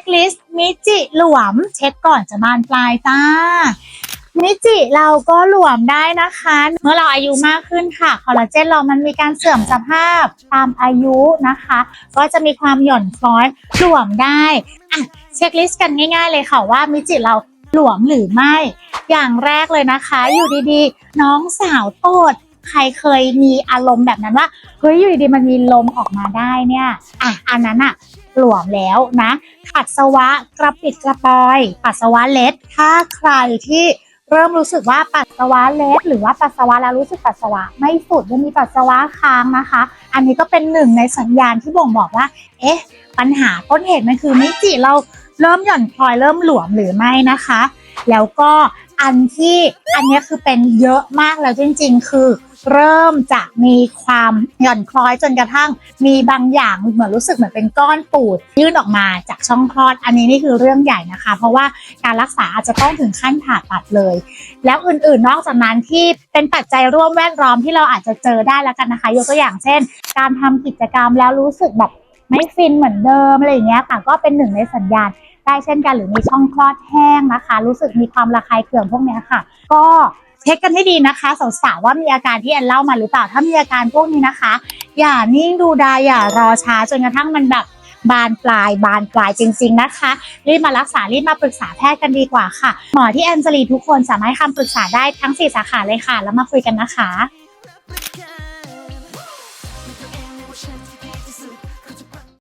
คลิสต์มิจิหลวม เช็คก่อนจะบานปลายจ้ามิจิเราก็หลวมได้นะคะ เมื่อเราอายุมากขึ้นค่ะคอลลาเจนเรามันมีการเสื่อมสภาพตามอายุนะคะ ก็จะมีความหย่อนคล้อยหลวมได้อะเช็คลิสต์กันง่าย ๆ เลยค่ะว่ามิจิเราหลวมหรือไม่ อย่างแรกเลยนะคะ อยู่ดีๆ น้องสาวโตดใครเคยมีอารมณ์แบบนั้นว่าเฮ้ยอยู่ดีๆมันมีลมออกมาได้เนี่ยอะอันนั้นอะ หลวมแล้วนะปัสสาวะกระปิดกระปอยปัสสาวะเล็ด ถ้าใครที่เริ่มรู้สึกว่าปัสสาวะเล็ด หรือว่าปัสสาวะแล้วรู้สึกปัสสาวะ ไม่สุดยังมีปัสสาวะค้างนะคะ อันนี้ก็เป็นหนึ่งในสัญญาณที่บ่งบอกว่า เอ๊ะ ปัญหาต้นเหตุมันคือมิจิเราเริ่มหย่อนคลอยเริ่มหลวมหรือไม่นะคะ แล้วก็ อันที่อันนี้คือเป็นเยอะมากแล้วจริง ๆ คือเริ่มจะมีความหย่อนคล้อยจนกระทั่ง มีบางอย่างเหมือนรู้สึกเหมือนเป็นก้อนปูด ยื่นออกมาจากช่องคลอด อันนี้นี่คือเรื่องใหญ่นะคะ เพราะว่าการรักษาอาจจะต้องถึงขั้นผ่าตัดเลย แล้วอื่นๆนอกจากนั้นที่เป็นปัจจัยร่วมแวดล้อมที่เราอาจจะเจอได้แล้วกันนะคะ ยกตัวอย่างเช่น การทำกิจกรรมแล้วรู้สึกแบบไม่ฟินเหมือนเดิมอะไรอย่างเงี้ยค่ะก็เป็นหนึ่งในสัญญาณ ได้เช่นกัน หรือมีช่องคลอดแห้งนะคะ รู้สึกมีความระคายเคืองพวกนี้ค่ะ ก็เช็คกันให้ดีนะคะสาวๆว่ามีอาการที่แอนเล่ามาหรือเปล่าถ้ามีอาการพวกนี้นะคะ อย่านิ่งดูดายอย่ารอช้าจนกระทั่งมันแบบบานปลายบานปลายจริง ๆนะคะ รีบมารักษารีบมาปรึกษาแพทย์กันดีกว่าค่ะ หมอที่แอนจลีทุกคนสามารถคำปรึกษาได้ทั้ง 4 สาขาเลยค่ะ แล้วมาคุยกันนะคะ